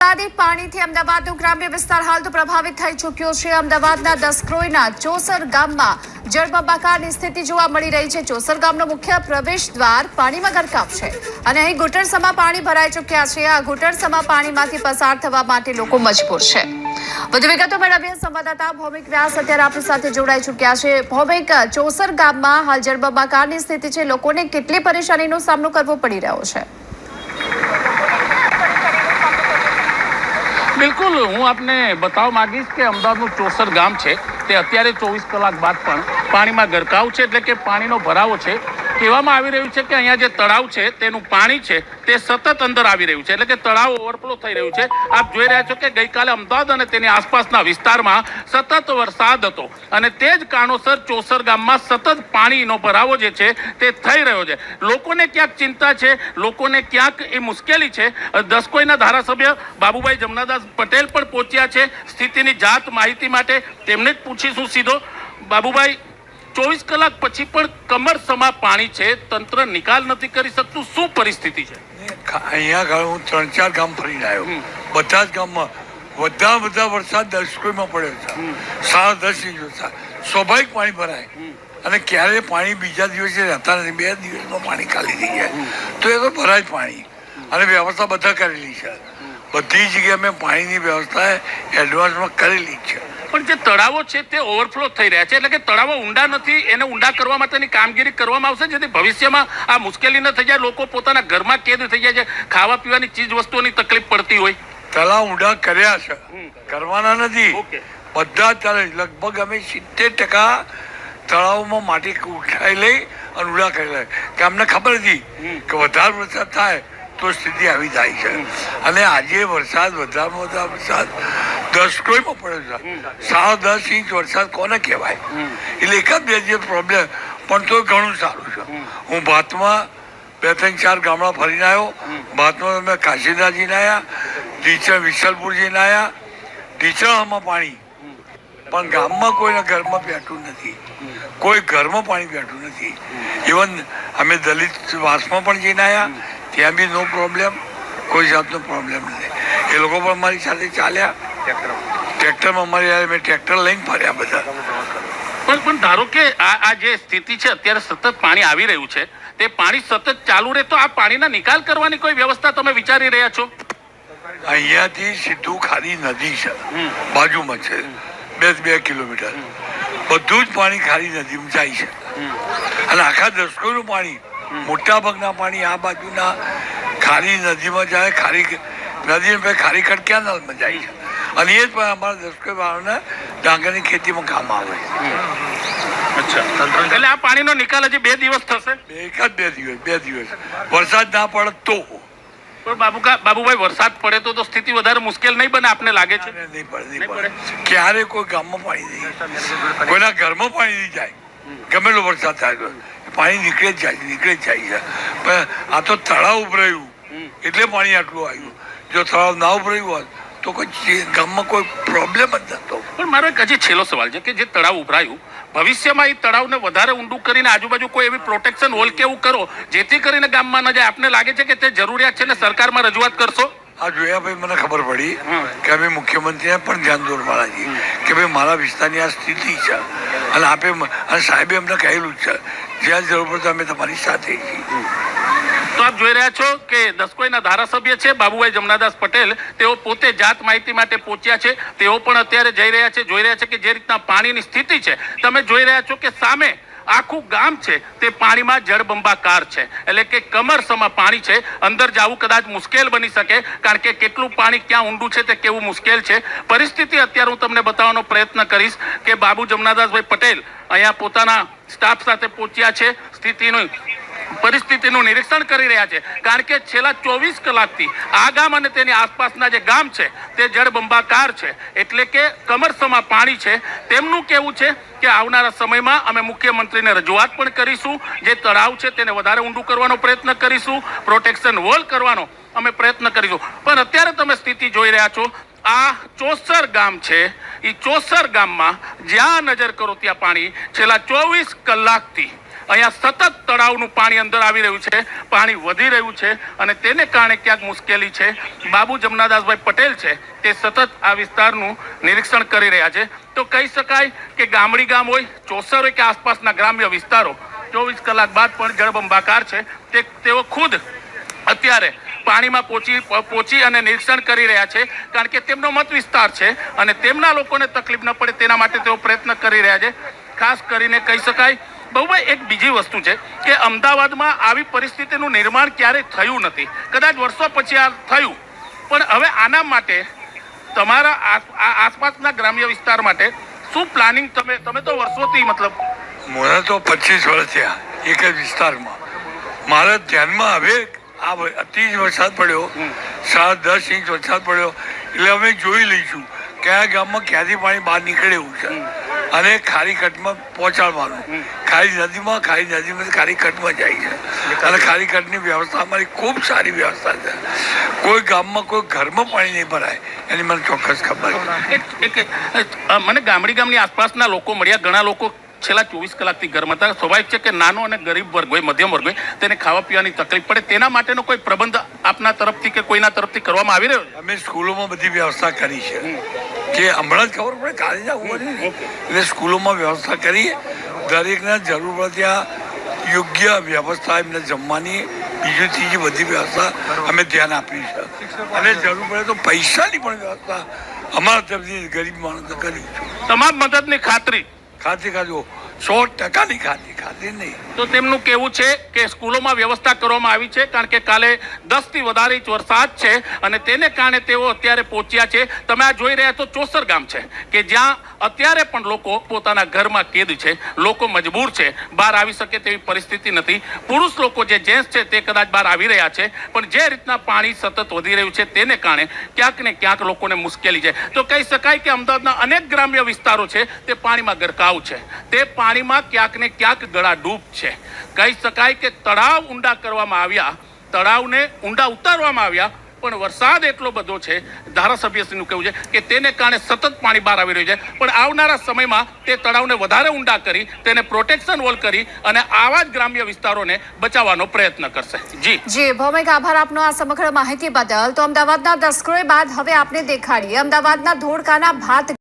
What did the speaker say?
વરસાદી પાણીથી અમદાવાદનો ગ્રામ્ય વિસ્તાર હાલ તો પ્રભાવિત થઈ ચૂક્યો છે. અમદાવાદના દસક્રોઈના ચોસર ગામમાં જળબંબાકારની સ્થિતિ જોવા મળી રહી છે. ચોસર ગામનો મુખ્ય પ્રવેશ દ્વાર પાણીમાં ગરકાવ છે અને અહીં ઘૂંટણસમાં પાણી ભરાઈ ચૂક્યા છે. આ ઘૂંટણસમાં પાણીમાંથી પસાર થવા માટે લોકો મજબૂર છે. વધુ વિગતો મેળવીએ. સંવાદદાતા ભૌમિક વ્યાસ અત્યારે આપણી સાથે જોડાઈ ચૂક્યા છે. ભૌમિક, ચોસર ગામમાં હાલ જળબંબાકારની સ્થિતિ છે. લોકોને કેટલી પરેશાનીનો સામનો કરવો પડી રહ્યો છે? બિલકુલ, હું આપને બતાવવા માંગીશ કે અમદાવાદનું ચોસર ગામ છે. તે અત્યારે ચોવીસ કલાક બાદ પણ પાણીમાં ગરકાવ છે, એટલે કે પાણીનો ભરાવો છે. કહેવામાં આવી રહ્યું છે કે અહીંયા જે તળાવ છે, તેનું પાણી છે, તે સતત અંદર આવી રહ્યું છે. એટલે કે તળાવ ઓવરફ્લો થઈ રહ્યું છે. આપ જોઈ રહ્યા છો કે ગઈકાલે અમદાવાદ અને તેની આસપાસના વિસ્તારમાં સતત વરસાદ હતો. અને તે જ કારણોસર ચોસર ગામમાં સતત પાણીનો ભરાવો જે છે, તે થઈ રહ્યો છે. લોકોને ક્યાંક ચિંતા છે, લોકોને ક્યાંક એ મુશ્કેલી છે. દસકોઈના ધારાસભ્ય બાબુભાઈ જમનાદાસ પટેલ પણ પહોંચ્યા છે. સ્થિતિની જાત માહિતી માટે તેમને જ પૂછીશું સીધો. બાબુભાઈ ચોવીસ કલાક પછી પણ કમર સમા પાણી છે તંત્ર નિકાલ નથી કરી શકતું. શું પરિસ્થિતિ છે? અહીંયા હું ત્રણ ચાર ગામ ફરીને આવ્યો. બધા જ ગામમાં બધા બધા વરસાદ દસકોઈમાં પડ્યો છે. સાડા દસ ઇંચ વરસાદ સ્વાભાવિક પાણી ભરાય. અને ક્યારે પાણી બીજા દિવસે રહેતા નથી. બે દિવસમાં પાણી ખાલી થઈ જાય. તો એ તો ભરાય પાણી. અને વ્યવસ્થા બધા કરેલી છે. બધી જગ્યાએ મેં પાણીની વ્યવસ્થા એડવાન્સમાં કરેલી છે. પણ જે તળાવો છે તે ઓવરફ્લો થઈ રહ્યા છે. એટલે કે તળાવો ઊંડા નથી એને ઊંડા કરવા માટેની કામગીરી કરવામાં આવશે જેથી ભવિષ્યમાં આ મુશ્કેલી ન થઈ જાય લોકો પોતાના ઘરમાં કેદ થઈ જાય છે. ખાવા પીવાની ચીજ વસ્તુઓની તકલીફ પડતી હોય. તળાવ ઊંડા કર્યા છે. કરવાના નથી. બધા ચાલે લગભગ અમે સિત્તેર ટકા તળાવમાં માટી ઉઠાઈ લઈ અને ઊંડા કરી લે કે અમને ખબર હતી કે વધારે વરસાદ થાય તો સ્થિતિ આવી જાય છે. અને આજે વરસાદ વધારેમાં વધારે વરસાદ દસ કોઈમાં પડ્યો છે. સાડા દસ ઇંચ વરસાદ કોને કહેવાય? એટલે એક જ બે જે પ્રોબ્લેમ પણ તો ઘણું સારું છે. હું ભાતમાં બે ત્રણ ચાર ગામડા ફરીને આવ્યો. ભાતમાં અમે કાશીદાજીને આવ્યા ટીચર વિશલપુર જઈને આવ્યા ટીચરમાં પાણી. પણ ગામમાં કોઈના ઘરમાં બેઠું નથી. કોઈ ઘરમાં પાણી બેઠું નથી. ઇવન અમે દલિત વાસમાં પણ જઈને આવ્યા ત્યાં બી નો પ્રોબ્લેમ કોઈ જાતનો પ્રોબ્લેમ નથી એ લોકો પણ મારી સાથે ચાલ્યા. ટ્રેક્ટરમાં અમારી મેં ટ્રેક્ટર લઈને ફર્યા બધા. પણ પણ ધારો કે આ આ જે સ્થિતિ છે અત્યારે સતત પાણી આવી રહ્યું છે તે પાણી સતત ચાલુ રહે તો આ પાણીના નિકાલ કરવાની કોઈ વ્યવસ્થા તમે વિચારી રહ્યા છો? અહીંયાથી સીધું ખારી નદી છે. બાજુમાં છે. બે બે કિલોમીટર. બધું જ પાણી ખારી નદીમાં જાય છે. અને આખા દસકોનું પાણી મોટા ભાગના પાણી આ બાજુના ખારી નદીમાં જાય ખારી નદી ખારી ખડ નલમાં જાય છે. અને એ જ પણ અમારા દસકો વાળાને ડાંગરની ખેતીમાં કામ આવે. અચ્છા એટલે આ પાણીનો નિકાલ હજી બે દિવસ થશે? બે એક જ બે દિવસ બે દિવસ. વરસાદ ના પડે તો. પણ બાબુકા બાબુભાઈ વરસાદ પડે તો તો સ્થિતિ વધારે મુશ્કેલ નહીં બને આપને લાગે છે? નહીં પડે નહીં પડે. ક્યારે કોઈ ગામમાં પાણી નહીં. કોઈના ઘરમાં પાણી નહીં જાય. ગમેલો વરસાદ થાય પાણી નીકળે જ જાય નીકળે જ જાય છે. પણ આ તો તળાવ ઉભરાયું. એટલે પાણી આટલું આવ્યું. જો તળાવ ના ઉભરાયું હોત તો કોઈ ગામમાં કોઈ પ્રોબ્લેમ જ નતો પણ મારો હજી છેલ્લો સવાલ છે કે જે તળાવ ઉભરાયું ભવિષ્યમાં એ તળાવને વધારે ઊંડું કરીને આજુબાજુ કોઈ એવી પ્રોટેક્શન હોલ કે એવું કરો જેથી કરીને ગામમાં ન જાય. આપને લાગે છે કે તે જરૂરિયાત છે ને સરકારમાં રજૂઆત કરશો? આ જોયા ભાઈ મને ખબર પડી. કે અમે મુખ્યમંત્રીને પણ ધ્યાન દોરવાના છીએ કે ભાઈ મારા વિસ્તારની આ સ્થિતિ છે. અને આપે અને સાહેબે અમને કહેલું જ છે જ્યાં જરૂર પડે અમે તમારી સાથે છીએ. તો આપ જોઈ રહ્યા છો કે દસકોઈના ધારાસભ્ય છે, બાબુભાઈ જમનાદાસ પટેલ. તેઓ પોતે જાત માહિતી માટે પહોંચ્યા છે. તેઓ પણ અત્યારે જઈ રહ્યા છે, જોઈ રહ્યા છે કે જે રીતના પાણીની સ્થિતિ છે. તમે જોઈ રહ્યા છો કે સામે આખું ગામ છે, તે પાણીમાં જળબંબાકાર છે. એટલે કે કમરસમાં પાણી છે. અંદર જવું કદાચ મુશ્કેલ બની શકે, કારણ કે કેટલું પાણી ક્યાં ઊંડું છે તે કેવું મુશ્કેલ છે. પરિસ્થિતિ અત્યારે હું તમને બતાવવાનો પ્રયત્ન કરીશ કે બાબુ જમનાદાસભાઈ પટેલ અહીંયા પોતાના સ્ટાફ સાથે પહોંચ્યા છે. સ્થિતિનું પરિસ્થિતિનું નિરીક્ષણ કરી રહ્યા છે. કારણ કે છેલ્લા ચોવીસ કલાકથી આ ગામ અને તેની આસપાસના જે ગામ છે, તે જળબંબાકાર છે. એટલે કે કમરસમાં પાણી છે. તેમનું કેવું છે કે આવનારા સમયમાં અમે મુખ્યમંત્રીને રજૂઆત પણ કરીશું. જે તળાવ છે, તેને વધારે ઊંડું કરવાનો પ્રયત્ન કરીશું. પ્રોટેક્શન વોલ કરવાનો અમે પ્રયત્ન કરીશું. પણ અત્યારે તમે સ્થિતિ જોઈ રહ્યા છો. આ ચોસર ગામ છે. એ ચોસર ગામમાં જ્યાં નજર કરો ત્યાં પાણી. છેલ્લા ચોવીસ કલાકથી અહીંયા સતત તળાવનું પાણી અંદર આવી રહ્યું છે, પાણી વધી રહ્યું છે અને તેને કારણે ક્યાંક મુશ્કેલી છે. બાબુ જમનાદાસભાઈ પટેલ છે, તે સતત આ વિસ્તારનું નિરીક્ષણ કરી રહ્યા છે. તો કહી શકાય કે ગામડી ગામ હોય, ચોસર હોય કે આસપાસના ગ્રામ્ય વિસ્તારો, ચોવીસ કલાક બાદ પણ જળબંબાકાર છે. તે તેઓ ખુદ અત્યારે પાણીમાં પહોંચી પહોંચી અને નિરીક્ષણ કરી રહ્યા છે, કારણ કે તેમનો મત વિસ્તાર છે અને તેમના લોકોને તકલીફ ન પડે તેના માટે તેઓ પ્રયત્ન કરી રહ્યા છે. ખાસ કરીને કહી શકાય બહુભાઈ એક બીજી વસ્તુ છે કે અમદાવાદમાં આવી પરિસ્થિતિનું નિર્માણ ક્યારેય થયું નથી. કદાચ વર્ષો પછી આ થયું. પણ હવે આના માટે તમારા આસપાસના ગ્રામ્ય વિસ્તાર માટે શું પ્લાનિંગ તમે તમે તો વર્ષોથી મતલબ મને તો પચીસ વર્ષ થયા એક જ વિસ્તારમાં. મારા ધ્યાનમાં હવે આ અતિ જ વરસાદ પડ્યો. સાત દસ ઇંચ વરસાદ પડ્યો. એટલે અમે જોઈ લઈશું કયા ગામમાં ક્યાંથી પાણી બહાર નીકળે એવું છે. અને ખારી કટમાં પહોંચાડવાનું. ખારી નદીમાં ખારી નદીમાં ખારી કટમાં જાય છે. અને ખારી કટની વ્યવસ્થા અમારી ખૂબ સારી વ્યવસ્થા છે. કોઈ ગામમાં કોઈ ઘરમાં પાણી નહીં ભરાય. એની મને ચોક્કસ ખબર છે. મને ગામડી ગામની આસપાસના લોકો મળ્યા ઘણા લોકો છેલ્લા ચોવીસ કલાકથી ઘરમાં હતા. સ્વાભાવિક છે કે નાનો અને ગરીબ વર્ગ હોય મધ્યમ વર્ગ હોય તેને ખાવા પીવાની તકલીફ પડે. તેના માટેનો કોઈ પ્રબંધ આપના તરફથી કે કોઈના તરફથી કરવામાં આવી રહ્યો અમે સ્કૂલોમાં બધી વ્યવસ્થા કરી છે. કે હમણાં જ ખબર પડે કાલે જ આવવું પડે ને. એટલે સ્કૂલોમાં વ્યવસ્થા કરી દરેકને જરૂર પડે ત્યાં યોગ્ય વ્યવસ્થા એમને જમવાની બીજી ત્રીજી બધી વ્યવસ્થા અમે ધ્યાન આપી છે. અને જરૂર. પડે તો પૈસાની પણ વ્યવસ્થા અમારા તરફથી ગરીબ માણસો કરી તમામ મદદની ખાતરી ખાતી ખાતી સો ટકાની ખાતી તો તેમનું કેવું છે કે સ્કૂલોમાં વ્યવસ્થા કરવામાં આવી છે, કારણ કે કાલે દસથી વધારે ઇંચ વરસાદ છે અને તેને કારણે તેઓ અત્યારે પહોંચ્યા છે. તમે આ જોઈ રહ્યા તો ચોસર ગામ છે, કે જ્યાં અત્યારે પણ લોકો પોતાના ઘરમાં કેદ છે, લોકો મજબૂર છે, બહાર આવી શકે તેવી પરિસ્થિતિ નથી. પુરુષ લોકો જે જેન્ટ્સ છે તે કદાચ બહાર આવી રહ્યા છે, પણ જે રીતના પાણી સતત વધી રહ્યું છે તેને કારણે ક્યાંક ને ક્યાંક લોકોને મુશ્કેલી છે. તો કહી શકાય કે અમદાવાદના અનેક ગ્રામ્ય વિસ્તારો છે, તે પાણીમાં ગરકાવ છે. તે પાણીમાં ક્યાંક ને ક્યાંક ગળાડૂબ છે. કહી શકાય કે તળાવ ઊંડા કરવામાં આવ્યા, તળાવને ઊંડા ઉતારવામાં આવ્યા, પણ વરસાદ એટલો બધો છે, ધારાસભ્યશ્રીનું કહેવું છે કે તેને કારણે સતત પાણી બહાર આવી રહ્યું છે. પણ આવનારા સમયમાં તે તળાવને વધારે ઊંડા કરી, તેને પ્રોટેક્શન વોલ કરી અને આવા જ ગ્રામ્ય વિસ્તારોને બચાવવાનો પ્રયત્ન કરશે. જી. જી, ભૌમિક આભાર આપનો આ સમગ્ર માહિતી બદલ. તો અમદાવાદના દસક્રોય બાદ હવે આપને દેખાડીએ. અમદાવાદના ધોળકાના ભાત